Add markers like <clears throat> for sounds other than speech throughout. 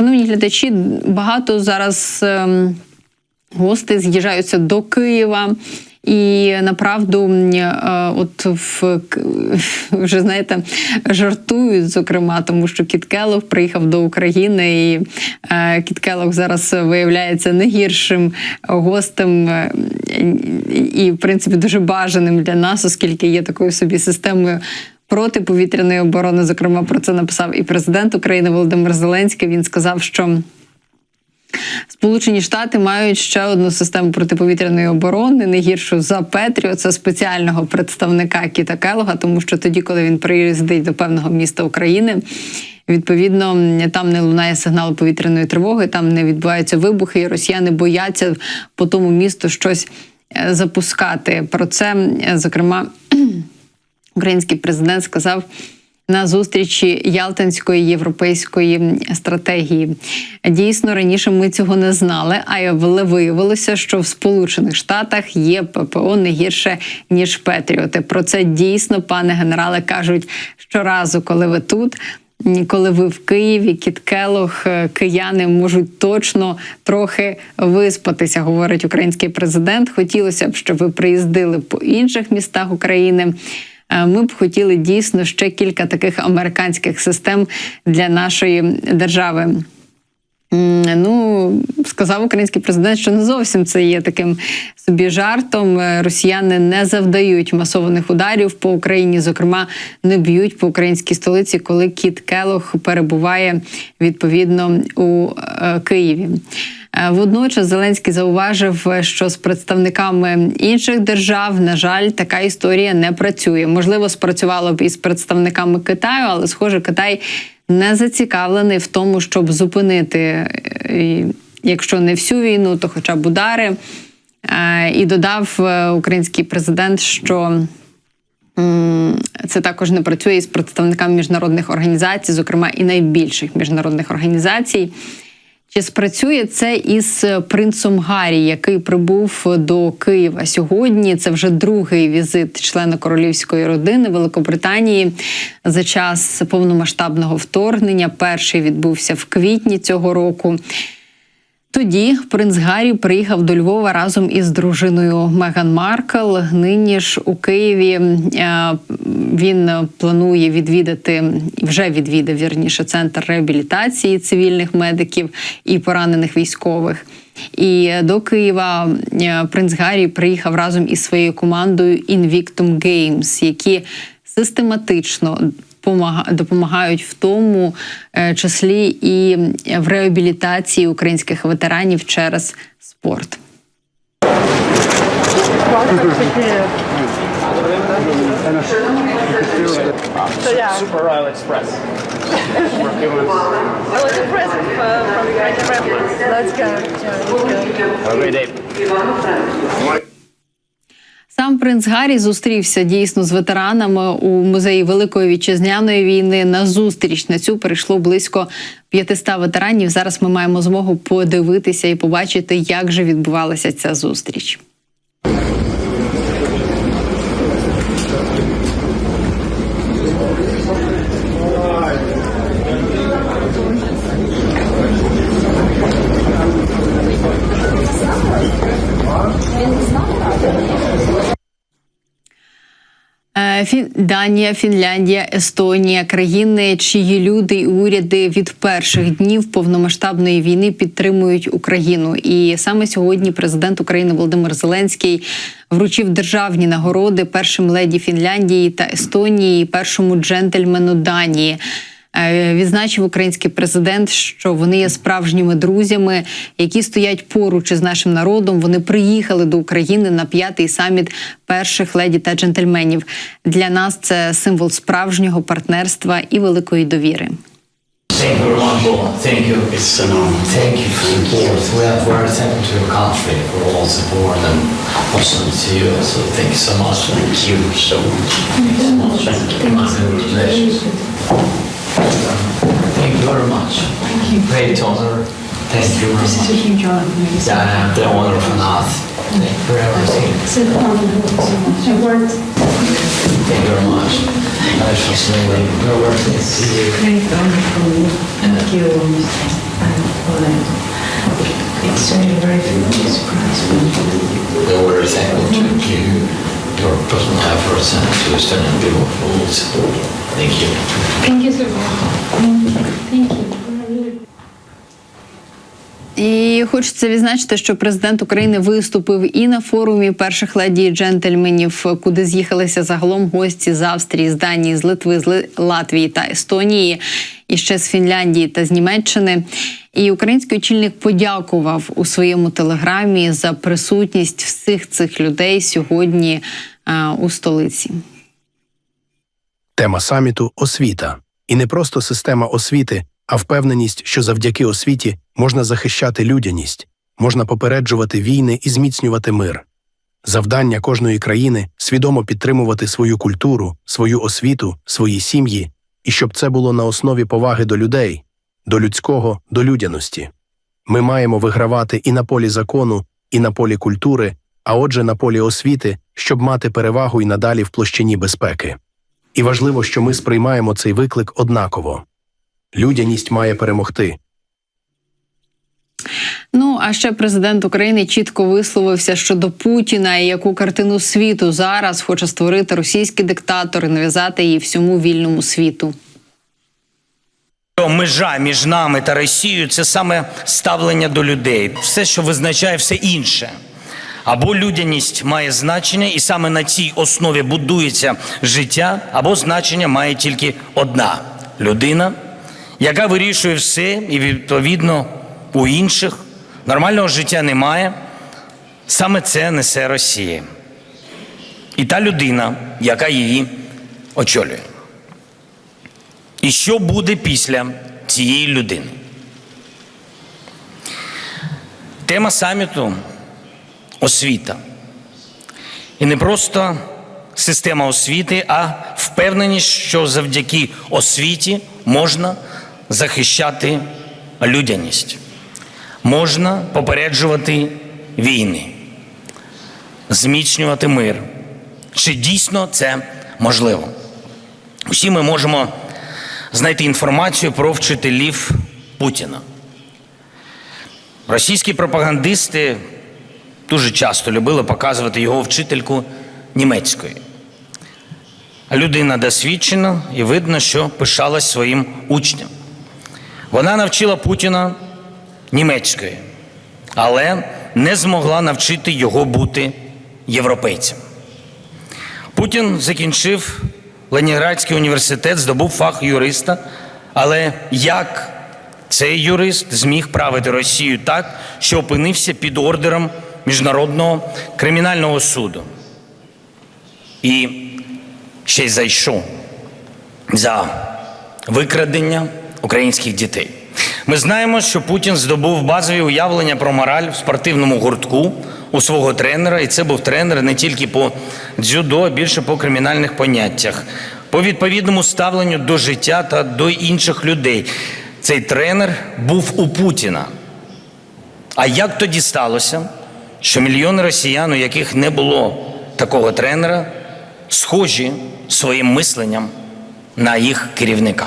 Шановні глядачі, багато зараз ем, гости з'їжджаються до Києва. І направду, е, от в <laughs> вже знаєте, жартують, зокрема, тому що Кіт Келлог приїхав до України, і е, Кіт Келлог зараз виявляється не гіршим гостем е, і, в принципі, дуже бажаним для нас, оскільки є такою собі системою. Протиповітряної оборони, зокрема, про це написав і президент України Володимир Зеленський. Він сказав, що Сполучені Штати мають ще одну систему протиповітряної оборони, не гіршу за Петріо. Це спеціального представника Кіта Келога, тому що тоді, коли він приїздить до певного міста України. Відповідно, там не лунає сигнал повітряної тривоги, там не відбуваються вибухи, і росіяни бояться по тому місту щось е, запускати. Про це, е, зокрема, український президент сказав на зустрічі Ялтинської європейської стратегії. Дійсно, раніше ми цього не знали, але виявилося, що в Сполучених Штатах є ППО не гірше ніж Петріоти. Про це дійсно, пане генерале, кажуть щоразу, коли ви тут. Коли ви в Києві, Кіт Келох, е, кияни можуть точно трохи виспатися, говорить український президент. Хотілося б, щоб ви приїздили по інших містах України. Е, Ми б хотіли дійсно ще кілька таких американських систем для нашої держави. Ну, сказав український президент, що не зовсім це є таким собі жартом. Е, Росіяни не завдають масованих ударів по Україні, зокрема, не б'ють по українській столиці, коли Кіт Келох перебуває відповідно у е, Києві. Е, Водночас Зеленський зауважив, що з представниками інших держав, на жаль, така історія не працює. Можливо, спрацювало б із представниками Китаю, але схоже, Китай не зацікавлений в тому, щоб зупинити, е, якщо не всю війну, то хоча б удари. Е, І додав е, український президент, що це також не працює із представниками міжнародних організацій, зокрема і найбільших міжнародних організацій. Чи спрацює це із принцом Гаррі, який прибув до Києва сьогодні? Це вже другий візит члена королівської родини Великобританії за час повномасштабного вторгнення. Перший відбувся в квітні цього року. Тоді принц Гаррі приїхав до Львова разом із дружиною Меган Маркл. Нині ж у Києві е, він планує відвідати вже відвідав вірніше центр реабілітації цивільних медиків і поранених військових. І до Києва е, принц Гаррі приїхав разом із своєю командою Invictum Games, які систематично допомагають в тому е, числі і в реабілітації українських ветеранів через спорт. So yeah, Super Royal Express. We're giving us I like a present uh, from the United Family. Let's go. have a great day. Сам принц Гаррі зустрівся дійсно з ветеранами у музеї Великої вітчизняної війни. На зустріч на цю прийшло близько 500 ветеранів. Зараз ми маємо змогу подивитися і побачити, як же відбувалася ця зустріч. Е, Фін... Данія, Фінляндія, Естонія країни, чиї люди і уряди від перших днів повномасштабної війни підтримують Україну. І саме сьогодні президент України Володимир Зеленський вручив державні нагороди першим леді Фінляндії та Естонії, першому джентльмену Данії. Е, Відзначив український президент, що вони є справжніми друзями, які стоять поруч із нашим народом. Вони приїхали до України на п'ятий саміт перших леді та джентльменів. Для нас це символ справжнього партнерства і великої довіри. Thank you, Rambo. Thank you. It's an honor. Thank you for your support. We are very thankful to your country for all support and also to you. So thank you so much. Thank you so much. Thank you so much. Thank you. Congratulations. very much. Thank you. Great honor. Thank you. This is a huge honor for me. Yeah, the honor of an art. Thank you for everything. Thank you very much. I shall say that your work is great honor for me. Thank you for that. It's a very big surprise for me. Don't worry, thank you. Your personal efforts and to Estonian people for all support. Thank you. Thank you so much. Thank you. І хочеться відзначити, що президент України виступив і на форумі перших леді і джентльменів, куди з'їхалися загалом гості з Австрії, з Данії, з Литви, з Латвії та Естонії, і ще з Фінляндії та з Німеччини. І український очільник подякував у своєму телеграмі за присутність всіх цих людей сьогодні е, у столиці. Тема саміту освіта. І не просто система освіти, а впевненість, що завдяки освіті можна захищати людяність, можна попереджувати війни і зміцнювати мир. Завдання кожної країни свідомо підтримувати свою культуру, свою освіту, свої сім'ї, і щоб це було на основі поваги до людей, до людського, до людяності. Ми маємо вигравати і на полі закону, і на полі культури, а отже, на полі освіти, щоб мати перевагу і надалі в площині безпеки. І важливо, що ми сприймаємо цей виклик однаково. Людяність має перемогти. Ну а ще президент України чітко висловився щодо Путіна і яку картину світу зараз хоче створити російський диктатор і нав'язати її всьому вільному світу. Межа між нами та Росією це саме ставлення до людей, все, що визначає все інше. Або людяність має значення, і саме на цій основі будується життя, або значення має тільки одна людина, яка вирішує все, і відповідно у інших нормального життя немає. Саме це несе Росія. І та людина, яка її очолює. І що буде після цієї людини? Тема саміту освіта. І не просто система освіти, а впевненість, що завдяки освіті можна захищати людяність, можна попереджувати війни, зміцнювати мир. Чи дійсно це можливо? Усі ми можемо знайти інформацію про вчителів Путіна. Російські пропагандисти дуже часто любили показувати його вчительку німецької. Людина досвідчена і видно, що пишалась своїм учням. Вона навчила Путіна німецької, але не змогла навчити його бути європейцем. Путін закінчив Ленінградський університет, здобув фах юриста, але як цей юрист зміг правити Росію так, що опинився під ордером Міжнародного кримінального суду і ще й зайшов за викрадення українських дітей. Ми знаємо, що Путін здобув базові уявлення про мораль в спортивному гуртку у свого тренера, і це був тренер не тільки по дзюдо, а більше по кримінальних поняттях, по відповідному ставленню до життя та до інших людей. Цей тренер був у Путіна. А як тоді сталося, що мільйони росіян, у яких не було такого тренера, схожі своїм мисленням на їх керівника?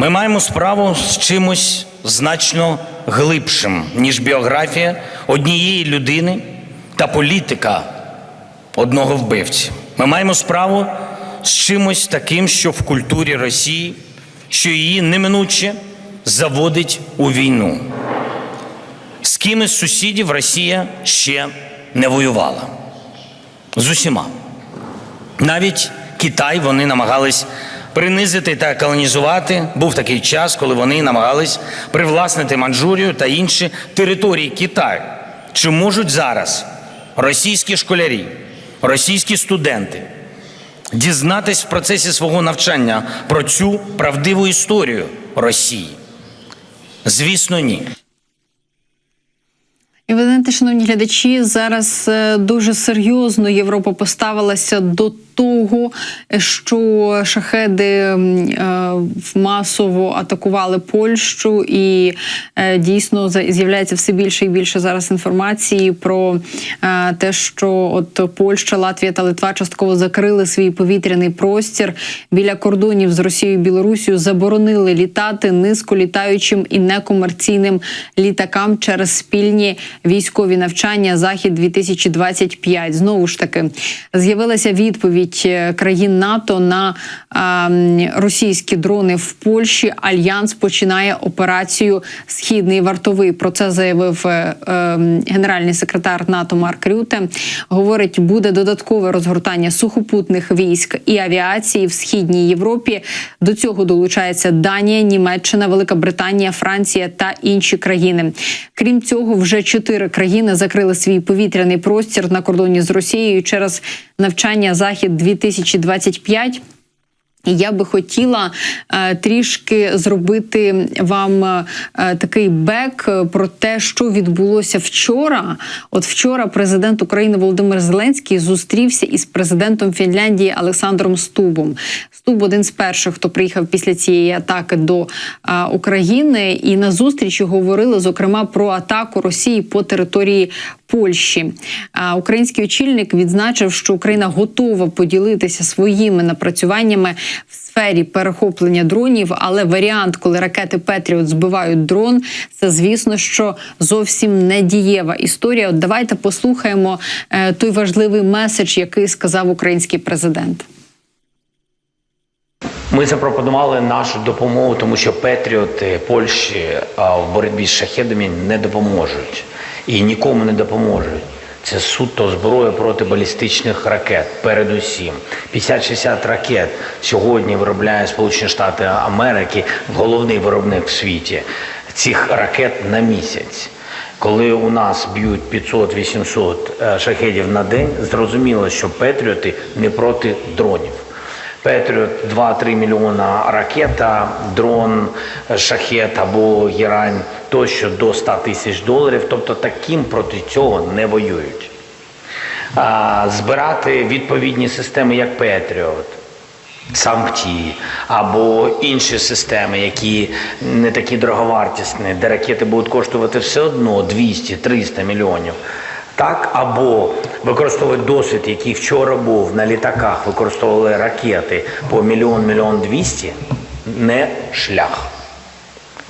Ми маємо справу з чимось значно глибшим, ніж біографія однієї людини та політика одного вбивці. Ми маємо справу з чимось таким, що в культурі Росії, що її неминуче заводить у війну. З ким із сусідів Росія ще не воювала. З усіма. Навіть Китай вони намагались принизити та колонізувати. Був такий час, коли вони намагались привласнити Манчжурію та інші території Китаю. Чи можуть зараз російські школярі, російські студенти дізнатись в процесі свого навчання про цю правдиву історію Росії? Звісно, ні. І ви знаєте, шановні глядачі, зараз е, дуже серйозно Європа поставилася до того, що шахеди е, масово атакували Польщу, і е, дійсно з'являється все більше і більше зараз інформації про е, те, що от Польща, Латвія та Литва частково закрили свій повітряний простір. Біля кордонів з Росією і Білорусією, заборонили літати низьколітаючим і некомерційним літакам через спільні військові навчання Захід 2025 Знову ж таки з'явилася відповідь е, країн НАТО на російські дрони в Польщі. Альянс починає операцію Східний вартовий. Про це заявив е, е, генеральний секретар НАТО Марк Рюте. Говорить, буде додаткове розгортання сухопутних військ і авіації в східній Європі. До цього долучається Данія, Німеччина, Велика Британія, Франція та інші країни. Крім цього, вже чотири країни закрили свій повітряний простір на кордоні з Росією через навчання Захід 2025 і я би хотіла е, трішки зробити вам е, такий бек е, про те, що відбулося вчора. От вчора президент України Володимир Зеленський зустрівся із президентом Фінляндії Олександром Стубом. Стуб один з перших, хто приїхав після цієї атаки до е, України, і на зустрічі говорили зокрема про атаку Росії по території Польщі. А Український очільник відзначив, що Україна готова поділитися своїми напрацюваннями в сфері перехоплення дронів, але варіант, коли ракети Петріот збивають дрон, це звісно, що зовсім не дієва історія. От давайте послухаємо е, той важливий меседж, який сказав український президент. Ми запропонували нашу допомогу, тому що Петріоти Польщі в боротьбі з шахедами не допоможуть і нікому не допоможуть. Це суто зброя проти балістичних ракет. Передусім, 50-60 ракет сьогодні виробляє Сполучені Штати Америки, головний виробник в світі цих ракет на місяць. Коли у нас б'ють 500-800 е, шахедів на день, зрозуміло, що Петріоти не проти дронів. Петріот 2-3 мільйона ракета, дрон, шахет або герань тощо до 100 тисяч доларів. Тобто таким проти цього не воюють. А, збирати відповідні системи, як Петріот, Сампті або інші системи, які не такі дороговартісні, де ракети будуть коштувати все одно 200-300 мільйонів. Так, або використовувати досвід, який вчора був на літаках, використовували ракети по мільйон, мільйон двісті, не шлях.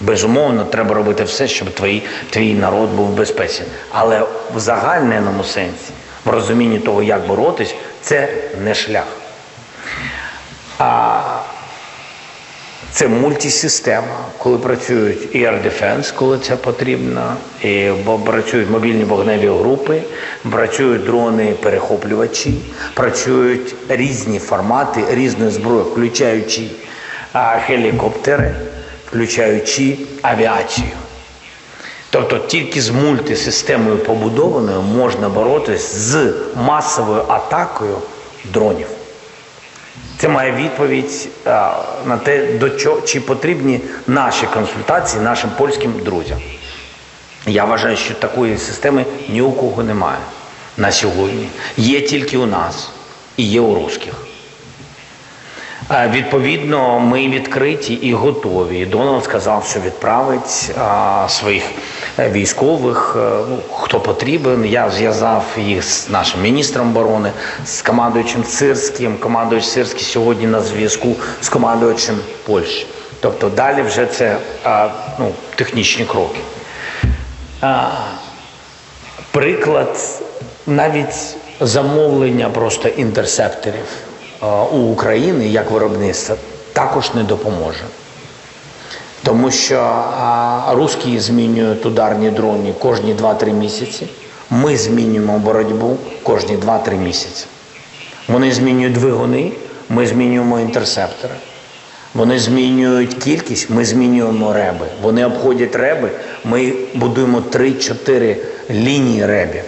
Безумовно, треба робити все, щоб твій, твій народ був в безпеці. Але в загальному сенсі, в розумінні того, як боротись, це не шлях. А це мультисистема, коли працюють Air Defense, коли це потрібно, і працюють мобільні вогневі групи, працюють дрони-перехоплювачі, працюють різні формати різної зброї, включаючи а, хелікоптери, включаючи авіацію. Тобто тільки з мультисистемою побудованою можна боротись з масовою атакою дронів. Це має відповідь на те, до чого чи потрібні наші консультації нашим польським друзям. Я вважаю, що такої системи ні у кого немає на сьогодні. Є тільки у нас і є у русських. Е, Відповідно, ми відкриті і готові. Дональд сказав, що відправить а, своїх е, військових, е, ну, хто потрібен. Я зв'язав їх з нашим міністром оборони, з командуючим Сирським. Командуючий Сирський сьогодні на зв'язку з командуючим Польщі. Тобто далі вже це ну, технічні кроки. Приклад навіть замовлення просто інтерсепторів у України як виробництва також не допоможе. Тому що а, русські змінюють ударні дрони кожні 2-3 місяці. Ми змінюємо боротьбу кожні 2-3 місяці. Вони змінюють двигуни, ми змінюємо інтерсептори. Вони змінюють кількість, ми змінюємо реби. Вони обходять реби, ми будуємо 3-4 лінії ребів.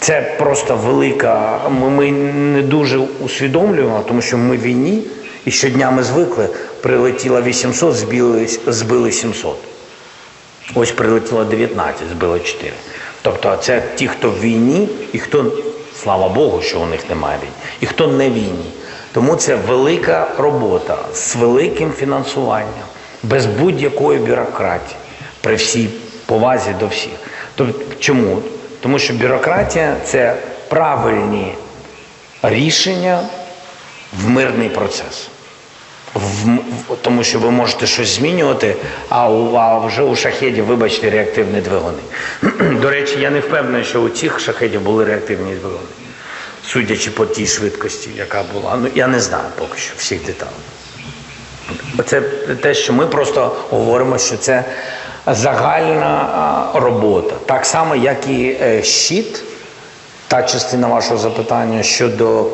Це просто велика. Ми, не дуже усвідомлюємо, тому що ми в війні, і щодня ми звикли. Прилетіло 800, збили, збили 700. Ось прилетіло 19, збило 4. Тобто це ті, хто в війні і хто Слава Богу, що у них немає війни. І хто не в війні. Тому це велика робота з великим фінансуванням, без будь-якої бюрократії, при всій повазі до всіх. Тобто, чому? Тому що бюрократія це правильні рішення в мирний процес. В, тому що ви можете щось змінювати, а, у, а вже у шахедів, вибачте, реактивні двигуни. <clears throat> До речі, я не впевнений, що у цих шахедів були реактивні двигуни, судячи по тій швидкості, яка була. Ну, я не знаю поки що всіх деталей. Це те, що ми просто говоримо, що це загальна робота. Так само, як і е, щит, та частина вашого запитання щодо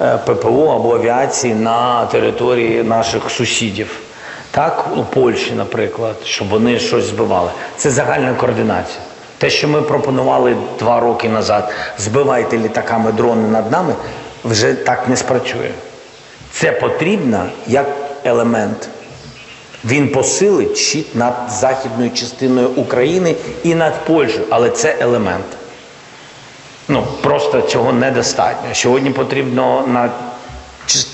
е, ППО або авіації на території наших сусідів. Так, у Польщі, наприклад, щоб вони щось збивали. Це загальна координація. Те, що ми пропонували два роки назад, збивайте літаками дрони над нами, вже так не спрацює. Це потрібно як елемент. Він посилить щит над західною частиною України і над Польщею, але це елемент. Ну, просто цього недостатньо. Сьогодні потрібно на,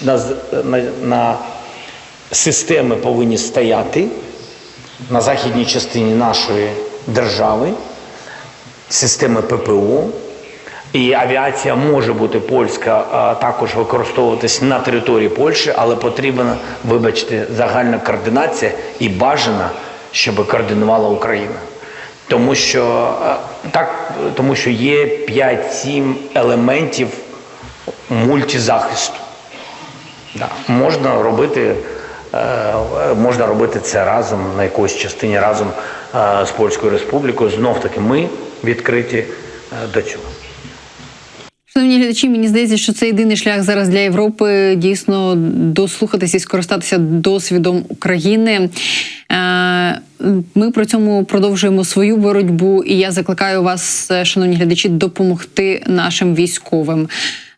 на, на, на системи повинні стояти на західній частині нашої держави, системи ППО. І авіація може бути польська також використовуватись на території Польщі, але потрібна, вибачте, загальна координація і бажана, щоб координувала Україна. Тому що так, тому що є 5-7 елементів мультизахисту. Да. Можна робити, е, можна робити це разом на якоїсь частині разом е, з Польською Республікою. Знов таки ми відкриті е, до цього. Шановні глядачі, мені здається, що це єдиний шлях зараз для Європи дійсно дослухатися і скористатися досвідом України. Е, Ми при цьому продовжуємо свою боротьбу, і я закликаю вас, е, шановні глядачі, допомогти нашим військовим.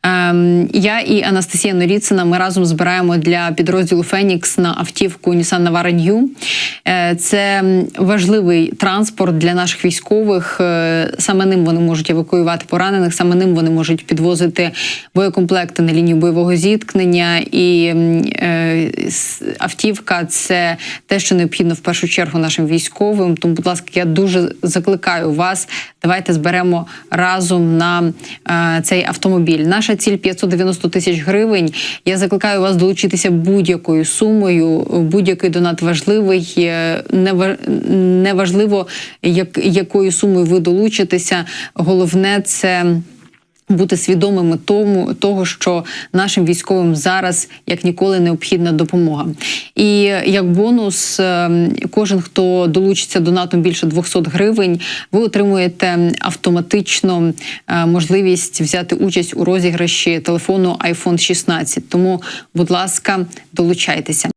Ем, Я і Анастасія Норіцина ми разом збираємо для підрозділу Фенікс на автівку Nissan Navara New. Е, Це важливий транспорт для наших військових. Е, Саме ним вони можуть евакуювати поранених, саме ним вони можуть підвозити боєкомплекти на лінію бойового зіткнення. І е, автівка це те, що необхідно в першу чергу нашим військовим. Тому, будь ласка, я дуже закликаю вас. Давайте зберемо разом на цей автомобіль. Наша ціль 590 тисяч гривень. Я закликаю вас долучитися будь-якою сумою. Будь-який донат важливий. Е, нева- Неважливо, як, якою сумою ви долучитеся. Головне це бути свідомими тому, того, що нашим військовим зараз як ніколи необхідна допомога. І як бонус, е, кожен, хто долучиться донатом більше 200 гривень, ви отримуєте автоматично е, можливість взяти участь у розіграші телефону iPhone 16. Тому, будь ласка, долучайтеся.